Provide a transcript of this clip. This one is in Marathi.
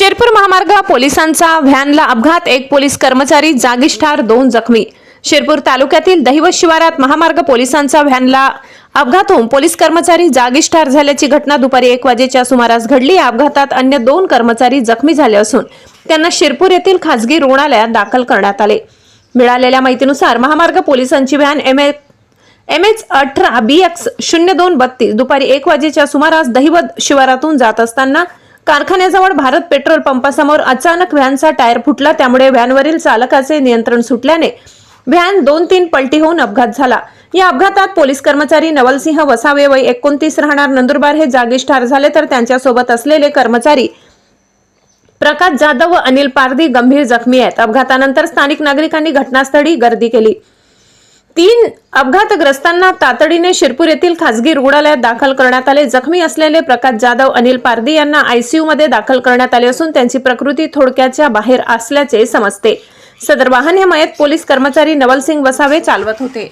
शिरपूर महामार्ग पोलिसांचा व्हॅनला अपघात एक पोलीस कर्मचारी जागीच ठार दोन जखमी. शिरपूर तालुक्यातील दहिवत शिवारात महामार्ग पोलिसांचा व्हॅनला अपघात होऊन पोलीस कर्मचारी जागीच ठार झाल्याची घटना दुपारी एक वाजेच्या सुमारास घडली. या अपघातात अन्य दोन कर्मचारी जखमी झाले असून त्यांना शिरपूर येथील खासगी रुग्णालयात दाखल करण्यात आले. मिळालेल्या माहितीनुसार महामार्ग पोलिसांची व्हॅन एम एम एच अठरा बी एक्स शून्य दोन बत्तीस दुपारी एक वाजेच्या सुमारास दहिवत शिवारातून जात असताना कारखान्याजवळ भारत पेट्रोल पंपासमोर अचानक व्हॅनचा टायर फुटला. त्यामुळे व्हॅनवरील चालकाचे नियंत्रण सुटल्याने व्हॅन दोन तीन पलटी होऊन अपघात झाला. या अपघातात पोलीस कर्मचारी नवलसिंह वसावे वय एकोणतीस राहणार नंदुरबार हे जागीच ठार झाले तर त्यांच्यासोबत असलेले कर्मचारी प्रकाश जाधव व अनिल पारधी गंभीर जखमी आहेत. अपघातानंतर स्थानिक नागरिकांनी घटनास्थळी गर्दी केली. तीन अपघातग्रस्तांना तातडीने शिरपूर येथील खासगी रुग्णालयात दाखल करण्यात आले. जखमी असलेले प्रकाश जाधव अनिल पारदी यांना आयसीयूमध्ये दाखल करण्यात आले असून त्यांची प्रकृती थोडक्याच्या बाहेर असल्याचे समजते. सदर वाहन हे मयत पोलीस कर्मचारी नवलसिंग वसावे चालवत होते.